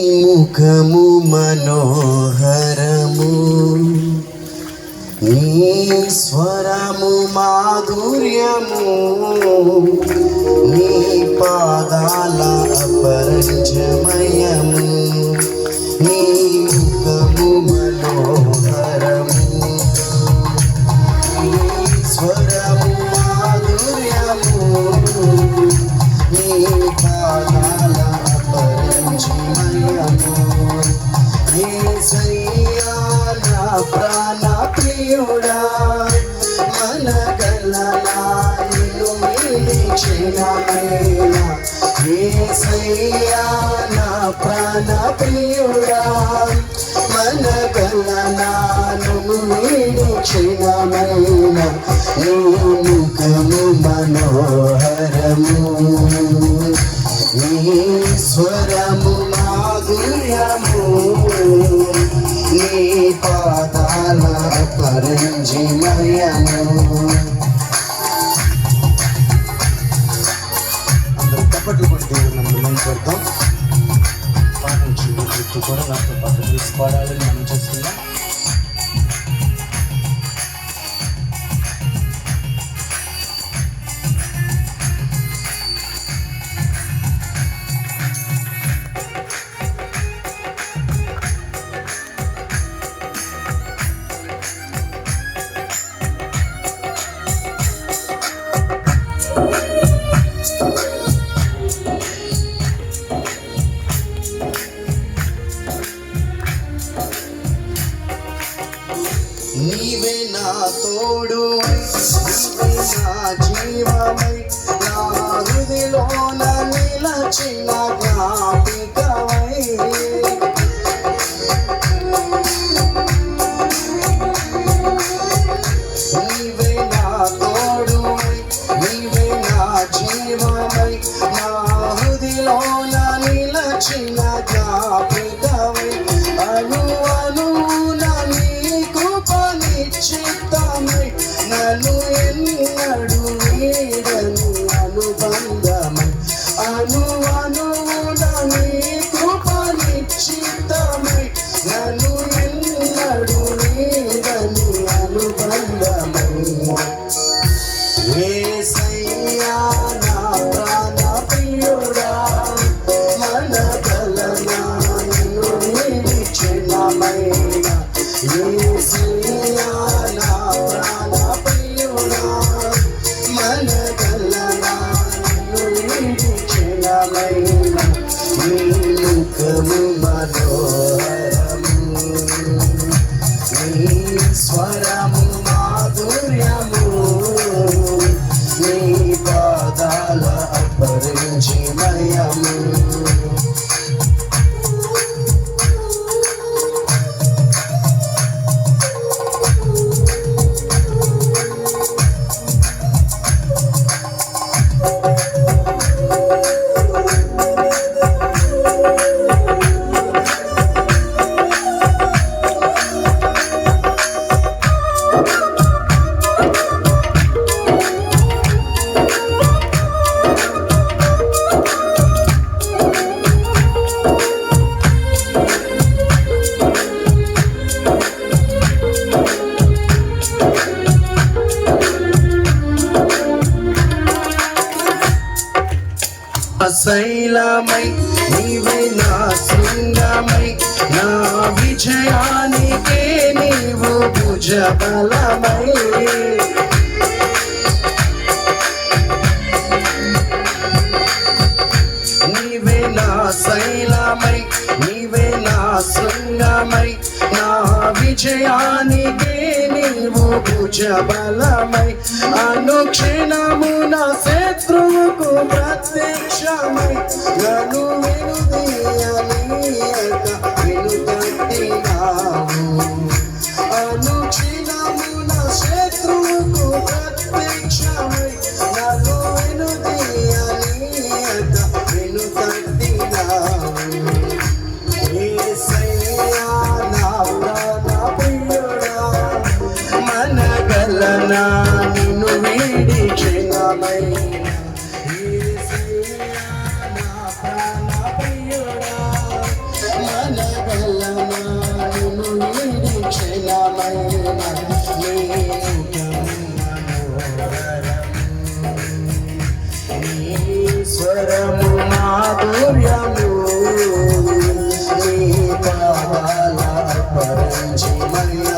ముఖము మనోహరము. నీ స్వరము మాధుర్యము. నీ పాదాల అపరంజమయము. నీ ముఖము మనోహరము. నీ స్వరము ప్రాణ ప్రియుడా మనగలనాయను నిలిచినమైన నా ప్రాణ ప్రియుడా మనగలనాను నిలిచినమైన నీ ముఖము మనోహరము నీ స్వరము మాధుర్యము. నీ పాదాల పరంజిమయము అందరూ తప్పట్లు కొట్టి దేవుడు పాఠం కూడా నాతో పాటు తీసుకోవడాలని మనం చేస్తున్నాం నీవే నా తోడు నీవే నా జీవమై నా హృదిలోన thunder. నిన్ను నిలిచినమైన నీ ముఖము మనోహరము శైలమై నీవే నా శృంగమై నా విజయానికే నీవు భుజబలమై. నీవే నా శైలమై నీవే నా శృంగమై నా విజయానికే నీవు భుజబలమై. అనుక్షణమునా స్వరము మాధుర్యము నీ పాదాల పరిచయము నీ